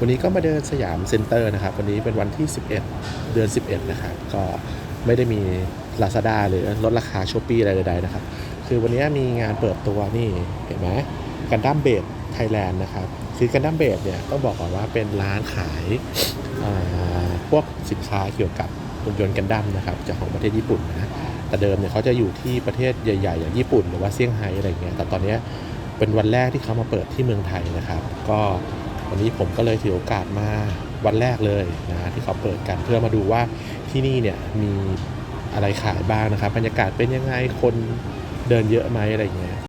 วันนี้ก็มาเดินสยามเซ็นเตอร์นะครับ วันนี้เป็นวันที่ 11 เดือน 11 นะครับ ก็ไม่ได้มี Lazada หรือลดราคา s h อ p e e อะไรใดๆนะครับ คือวันนี้มีงานเปิดตัวนี่เห็นไหมกันดั้มเบดไทยแลนด์นะครับ คือกันดั้มเบดเนี่ยต้องบอกก่อนว่าเป็นร้านขายพวกสินค้าเกี่ยวกับหุ่นยนต์กันดั้มนะครับจากของประเทศญี่ปุ่นนะแต่เดิมเนี่ยเขาจะอยู่ที่ประเทศใหญ่ๆอย่างญี่ปุ่นหรือว่าเซี่ยงไฮ้อะไรเงี้ยแต่ตอนนี้เป็นวันแรกที่เขามาเปิดที่เมืองไทยนะครับ ก็ วันนี้ผมก็เลยถือโอกาสมาวันแรกเลยนะที่เขาเปิดกันเพื่อมาดูว่าที่นี่เนี่ยมีอะไรขายบ้างนะครับบรรยากาศเป็นยังไงคนเดินเยอะไหมอะไรเงี้ย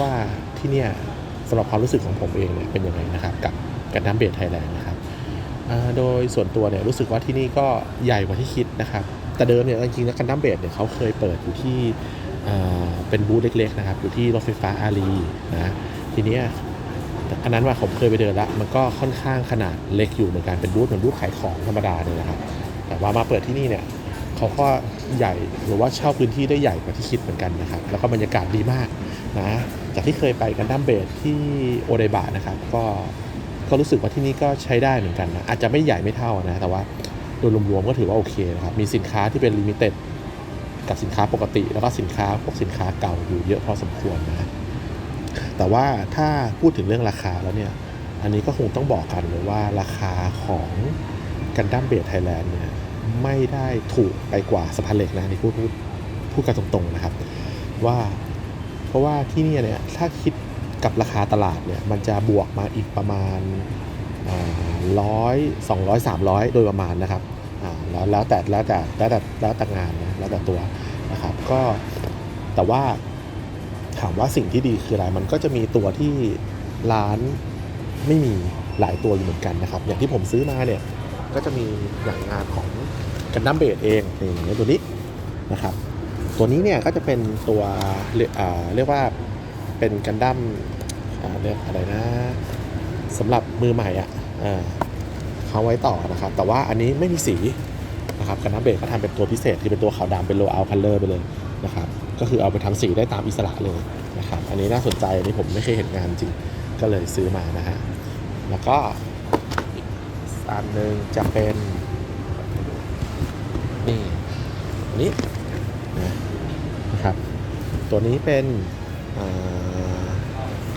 ว่าที่เนี่ยสำหรับความรู้สึกของผมเองเนี่ยเป็นยังไงนะครับ กับกันดั้มเบดไทยแลนด์นะครับโดยส่วนตัวเนี่ยรู้สึกว่าที่นี่ก็ใหญ่กว่าที่คิดนะครับ แต่เดิมเนี่ยจริงๆแล้วกันดั้มเบดเนี่ยเขาเคยเปิดอยู่ที่เป็นบูธเล็กๆนะครับอยู่ที่รถไฟฟ้าอารีนะทีเนี้ยอันนั้นว่าผมเคยไปเดินละมันก็ค่อนข้างขนาดเล็กอยู่เหมือนกันเป็นบูธเหมือนบูธขายของธรรมดาเลยนะครับ แต่ว่ามาเปิดที่นี่เนี่ยเขาก็ใหญ่หรือว่าเช่าพื้นที่ได้ใหญ่กว่าที่คิดเหมือนกันนะครับ แล้วก็บรรยากาศดีมากนะ จากที่เคยไปกันดั้มเบสที่โอไดบะนะครับ ก็ก็รู้สึกว่าที่นี่ก็ใช้ได้เหมือนกันนะอาจจะไม่ใหญ่ไม่เท่านะ แต่ว่าโดยรวมๆก็ถือว่าโอเคนะครับ มีสินค้าที่เป็นลิมิเต็ดกับสินค้าปกติ แล้วก็สินค้าพวกสินค้าเก่าอยู่เยอะพอสมควรนะแต่ว่าถ้าพูดถึงเรื่องราคาแล้วเนี่ย อันนี้ก็คงต้องบอกกันเลยว่าราคาของกันดั้มเบสไทยแลนด์เนี่ยไม่ได้ถูกไปกว่าสะพานเหล็กนะนี่พูดพูดพูดกันตรงๆนะครับ ว่า เพราะว่าที่นี่เนี่ยถ้าคิดกับราคาตลาดเนี่ยมันจะบวกมาอีกประมาณร้อยสองร้อยสามร้อยโดยประมาณนะครับแล้วแล้วแต่แล้วแต่แล้วแต่แล้วแต่งานนะแล้วแต่ตัวนะครับก็แต่ว่าถามว่าสิ่งที่ดีคืออะไรมันก็จะมีตัวที่ร้านไม่มีหลายตัวอยู่เหมือนกันนะครับ อย่างที่ผมซื้อมาเนี่ยก็จะมีอย่างงานของกันดั้มเบดเองนี่ตัวนี้นะครับ ตัวนี้เนี่ยก็จะเป็นตัวเรียกว่าเป็นกันดั้มเรียกอะไรนะสำหรับมือใหม่อะอ่าเขาไว้ต่อนะครับ แต่ว่าอันนี้ไม่มีสีนะครับกันดั้มเบดเขาทำเป็นตัวพิเศษที่เป็นตัวขาวดำเป็นโลเอาคัลเลอร์ไปเลยนะครับก็คือเอาไปทำสีได้ตามอิสระเลยนะครับอันนี้น่าสนใจอันนี้ผมไม่เคยเห็นงานจริงก็เลยซื้อมานะฮะแล้วก็อันหนึ่งจะเป็นนี่อันนี้ ตัวนี้เป็น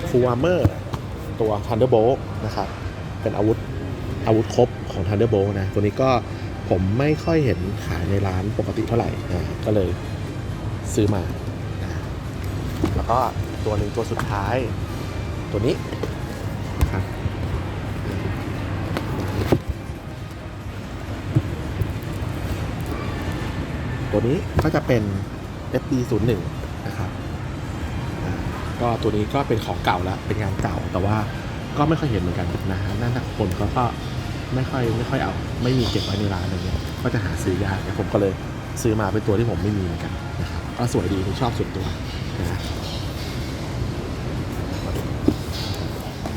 ฟูอาร์เมอร์ตัว Thunderbolt นะครับ เป็นอาวุธอาวุธครบของ Thunderbolt นะ ตัวนี้ก็ผมไม่ค่อยเห็นขายในร้านปกติเท่าไหร่นะก็เลยซื้อมานะแล้วก็ตัวหนึ่งตัวสุดท้าย ตัวนี้นะครับตัวนี้ก็จะเป็น FD01 นะครับก็ตัวนี้ก็เป็นของเก่าแล้วเป็นงานเก่าแต่ว่าก็ไม่ค่อยเห็นเหมือนกันนะฮะนั่นนะคนเขาก็ไม่ค่อยไม่ค่อยเอาไม่มีเก็บไว้ในร้านอะไรเงี้ยก็จะหาซื้อยากนะผมก็เลยซื้อมาเป็นตัวที่ผมไม่มีเหมือนกันนะครับก็สวยดีผมชอบส่วนตัวนะ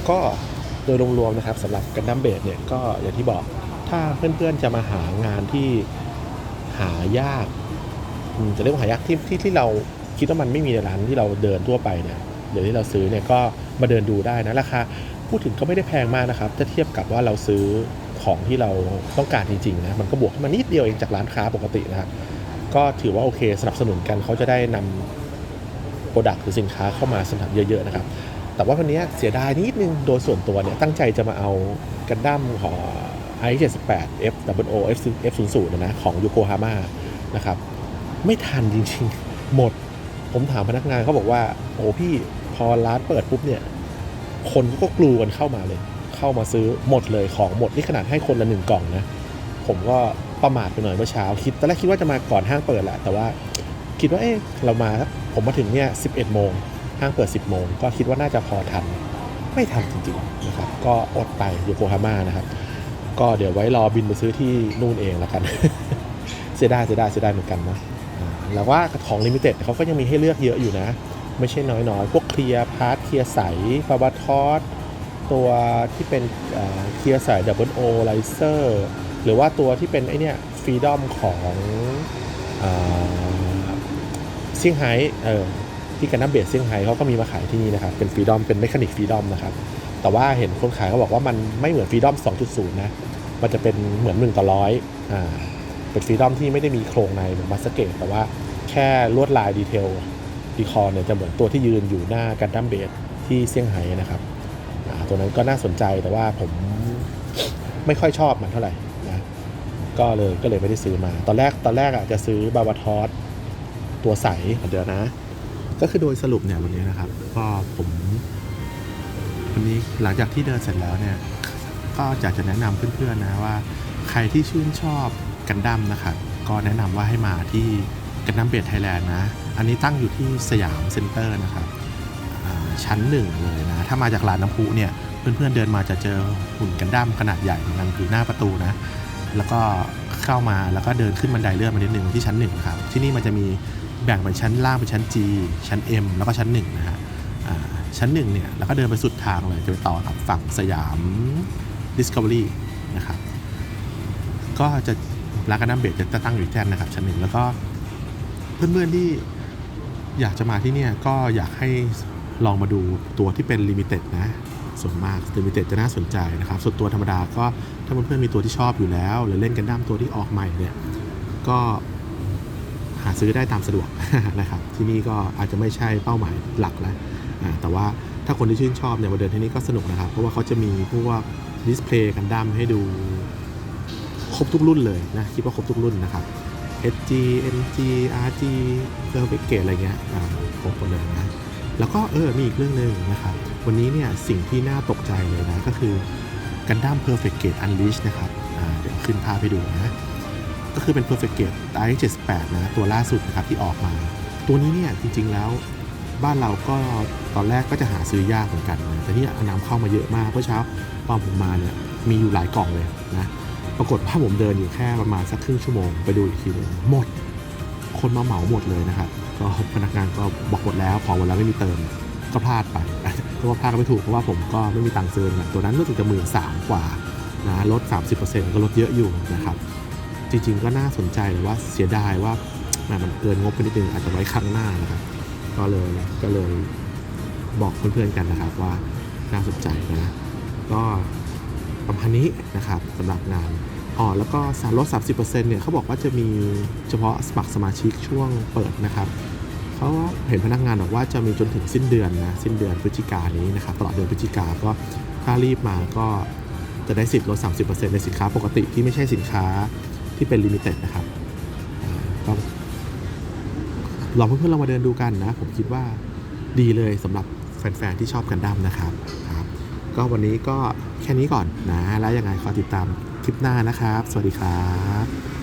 ก็โดยรวมๆนะครับสำหรับกันดั้มเบดเนี่ยก็อย่างที่บอกถ้าเพื่อนๆจะมาหางานที่หายากจะเรียกว่าหายากที่ที่ที่เรา คิดว่ามันไม่มีในร้านที่เราเดินทั่วไปเนี่ยเดี๋ยวที่เราซื้อเนี่ยก็มาเดินดูได้นะราคาพูดถึงก็ไม่ได้แพงมากนะครับถ้าเทียบกับว่าเราซื้อของที่เราต้องการจริงๆนะมันก็บวกขึ้นมานิดเดียวเองจากร้านค้าปกตินะครับก็ถือว่าโอเคสนับสนุนกันเขาจะได้นำโปรดักต์หรือสินค้าเข้ามาสนับเยอะๆนะครับแต่ว่าวันนี้เสียดายนิดนึงโดยส่วนตัวเนี่ยตั้งใจจะมาเอากันดั้มของ i78 F W O F 0 0นะของยูโกฮาม่านะครับไม่ทันจริงๆ หมด ผมถามพนักงานเขาบอกว่า โอ้พี่พอร้านเปิดปุ๊บเนี่ย คนก็กลูกันเข้ามาเลย เข้ามาซื้อหมดเลยของหมดนี่ขนาดให้คนละหนึ่งกล่องนะ ผมก็ประมาทไปหน่อยเมื่อเช้า คิดตอนแรกคิดว่าจะมาก่อนห้างเปิดแหละแต่ว่าคิดว่าเอ๊ะเรามาผมมาถึงเนี่ย11โมงห้างเปิด10โมงก็คิดว่าน่าจะพอทัน ไม่ทันจริงๆนะครับก็อดไปโยโกฮาม่านะครับ ก็เดี๋ยวไว้รอบินไปซื้อที่นู่นเองแล้วกัน เสียดายเสียดายเสียดายเหมือนกันนะ แล้วว่าของลิมิเต็ดเขาก็ยังมีให้เลือกเยอะอยู่นะ ไม่ใช่น้อยๆ พวกเคลียร์พาร์ทเคลียร์ใสฟาบาทอสตัวที่เป็นเคลียร์ใสดับเบิลโอไลเซอร์หรือว่าตัวที่เป็นไอเนี้ยฟรีดอมของเซี่ยงไฮ้เออที่กันน้ำเบสเซี่ยงไฮ้เขาก็มีมาขายที่นี่นะครับ เป็นฟรีดอมเป็นเมคานิกฟรีดอมนะครับ แต่ว่าเห็นคนขายเขาบอกว่ามันไม่เหมือนฟรีดอม2.0 นะ มันจะเป็นเหมือน 1 ต่อร้อยอ่า เป็นฟรีดอมที่ไม่ได้มีโครงในเหมือนบัสเกตแต่ว่าแค่ลวดลายดีเทลดีคอร์เนี่ยจะเหมือนตัวที่ยืนอยู่หน้ากันดั้มเบสที่เซี่ยงไฮ้นะครับตัวนั้นก็น่าสนใจแต่ว่าผมไม่ค่อยชอบมันเท่าไหร่นะก็เลยก็เลยไม่ได้ซื้อมา ตอนแรกตอนแรกอะจะซื้อบาบาทอสตัวใสเดี๋ยวนะ ก็คือโดยสรุปเนี่ยวันนี้นะครับ ก็ผมวันนี้หลังจากที่เดินเสร็จแล้วเนี่ย ก็อยากจะแนะนำเพื่อนๆนะว่า ใครที่ชื่นชอบ กันดั้มนะครับก็แนะนำว่าให้มาที่กันดั้มเบดไทยแลนด์นะ อันนี้ตั้งอยู่ที่สยามเซ็นเตอร์นะครับชั้นหนึ่งเลยนะ ถ้ามาจากลานน้ำพุเนี่ยเพื่อนๆเดินมาจะเจอหุ่นกันดั้มขนาดใหญ่มันอยู่หน้าประตูนะ แล้วก็เข้ามาแล้วก็เดินขึ้นบันไดเลื่อนมานิดนึงที่ชั้นหนึ่งครับที่นี่มันจะมีแบ่งเป็นชั้นล่างเป็นชั้น G ชั้น M แล้วก็ชั้นหนึ่งนะฮะชั้นหนึ่งเนี่ยแล้วก็เดินไปสุดทางเลยจะไปต่อกับฝั่งสยาม Discovery นะครับก็จะ ร้านกันน้ำเบรจะตั้งอยู่ที่แท่นนะครับชั้นหนึ่งแล้วก็เพื่อนๆที่อยากจะมาที่เนี่ยก็อยากให้ลองมาดูตัวที่เป็นลิมิเต็ดนะ ส่วนมากลิมิเต็ดจะน่าสนใจนะครับ ส่วนตัวธรรมดาก็ถ้าเพื่อนๆมีตัวที่ชอบอยู่แล้ว หรือเล่นกันดั้มตัวที่ออกใหม่เนี่ยก็หาซื้อได้ตามสะดวกนะครับ ที่นี่ก็อาจจะไม่ใช่เป้าหมายหลักแล้วแต่ว่าถ้าคนที่ชื่นชอบเนี่ยมาเดินที่นี่ก็สนุกนะครับ เพราะว่าเขาจะมีพวกดิสเพลย์กันดั้มให้ดู ครบทุกรุ่นเลยนะคิดว่าครบทุกรุ่นนะครับ SG MG RG เครื่องเบเกตอะไรเงี้ยครบหมดเลยนะแล้วก็เออมีอีกเรื่องหนึ่งนะครับ วันนี้เนี่ยสิ่งที่น่าตกใจเลยนะ ก็คือกันดั้ม Perfect Gate Unleash นะครับเดี๋ยวขึ้นภาพให้ดูนะ ก็คือเป็น Perfect Gate i 78นะ ตัวล่าสุดนะครับที่ออกมา ตัวนี้เนี่ยจริง ๆ แล้วบ้านเราก็ตอนแรกก็จะหาซื้อยากเหมือนกันนะแต่ที่นำเข้ามาเยอะมากเมื่อเช้าตอนผมมาเนี่ยมีอยู่หลายกล่องเลยนะ ปรากฏว่าผมเดินอยู่แค่ประมาณสักครึ่งชั่วโมงไปดูอีกทีหนึงหมด คนมาเหมาหมดเลยนะครับก็พนักงานก็บอกหมดแล้วพอหมดแล้วไม่มีเติมก็พลาดไปเพราะว่าพลาดก็ไม่ถูกเพราะว่าผมก็ไม่มีตังค์ซื้อนะตัวนั้นรู้สึกจะหมื่นสามกว่านะลด 30%ก็ลดเยอะอยู่นะครับ จริงๆก็น่าสนใจแต่ว่าเสียดายว่ามันเกินงบไปนิดนึงอาจจะไว้ครั้งหน้านะครับ ก็เลยก็เลยบอกเพื่อนๆกันนะครับว่าน่าสนใจนะก็ ประมาณนี้นะครับสำหรับงานอ๋อแล้วก็สารลด 30%เนี่ยเขาบอกว่าจะมีเฉพาะสมัครสมาชิกช่วงเปิดนะครับเขาเห็นพนักงานบอกว่าจะมีจนถึงสิ้นเดือนนะสิ้นเดือนพฤศจิกายนนี้นะครับตลอดเดือนพฤศจิกาก็ถ้ารีบมาก็จะได้สิทธิ์ลด 30%ในสินค้าปกติที่ไม่ใช่สินค้าที่เป็นลิมิเต็ดนะครับอ่าก็ลองเพื่อนๆเรามาเดินดูกันนะ ผมคิดว่าดีเลยสำหรับแฟนๆที่ชอบกันดั้มนะครับครับ ก็วันนี้ก็ แค่นี้ก่อนนะ แล้วยังไงขอติดตามคลิปหน้านะครับ สวัสดีครับ